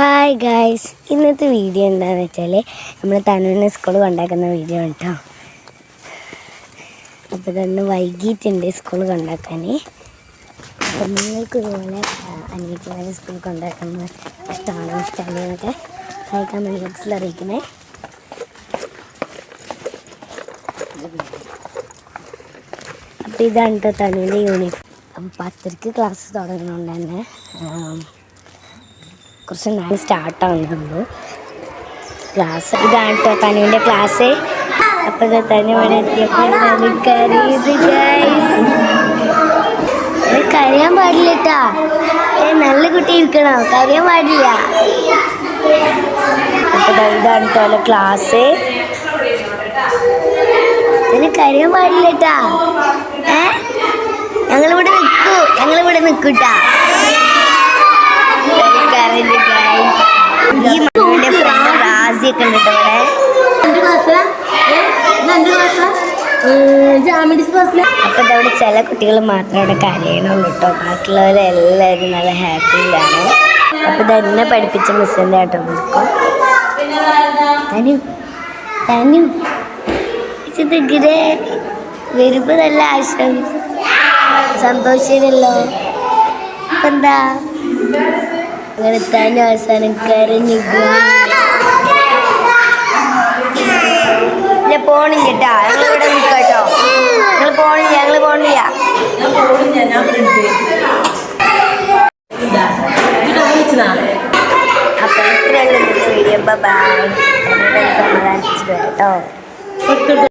Hi guys ഇന്നത്തെ video എന്താണെന്ന് വെച്ചാൽ നമ്മൾ തനുവിനെ സ്കൂൾ കൊണ്ടാക്കുന്ന വീഡിയോ കേട്ടോ അപ്പോൾ തന്നെ വൈകിട്ടുണ്ട് സ്കൂൾ കൊണ്ടാക്കാൻ നിങ്ങൾക്ക് ഇതുപോലെ സ്കൂൾ കൊണ്ടാക്കുന്ന ഇഷ്ടമാണോ ഇഷ്ടമല്ലേ എന്നൊക്കെ താഴെ കമന്റ് ബോക്സിൽ അറിയിക്കണേ. അപ്പോൾ ഇതാണ് കേട്ടോ തനുവിന്റെ യൂണിഫോം അപ്പം പത്തരക്ക് ക്ലാസ് തുടങ്ങുന്നതുകൊണ്ട് തന്നെ കുറച്ച് നാളെ സ്റ്റാർട്ടാവുന്നുള്ളൂ ക്ലാസ് ഇതാണ് കേട്ടോ തനുവിന്റെ ക്ലാസ് അപ്പോൾ തന്നെ തനു ഇവിടെ എത്തിയപ്പോൾ കരയാൻ പാടില്ല കേട്ടാ ഏ നല്ല കുട്ടി ഇരിക്കണോ? കരയാൻ പാടില്ല. ഇതാണ് കേട്ടോ ക്ലാസ് ഇതിന് കരയാൻ പാടില്ല കേട്ടാ ഏ? ഞങ്ങളിവിടെ നിൽക്കൂ ഞങ്ങളിവിടെ നിൽക്കൂട്ടാ ഇവിടെ ജാമിഡിസ് അപ്പൊ അവിടെ ചില കുട്ടികൾ മാത്രമേ അവിടെ കരയണുള്ളൂ കേട്ടോ ബാക്കിയുള്ളവരെല്ലാവരും നല്ല ഹാപ്പിയിലാണ് അപ്പൊ ഇത് എന്നെ പഠിപ്പിച്ച മിസ്സിന്റെ കേട്ടോ? ബുക്കും തനു തനു. ഇതിങ്ങനെ വരുമ്പോ നല്ല ആശം സന്തോഷമല്ലോ ഇപ്പൊ എന്താ? അങ്ങനെ തന്നെ അവസാനം കരഞ്ഞു പോണില്ല കേട്ടാ. ഞങ്ങൾ ഇവിടെ നിൽക്കാം കേട്ടോ. ഞങ്ങൾ പോണില്ല ഞങ്ങൾ പോണില്ല. അപ്പൊ ഇത്രയുള്ള വീഡിയോ ബൈ സമാധാനിച്ചിട്ട് കേട്ടോ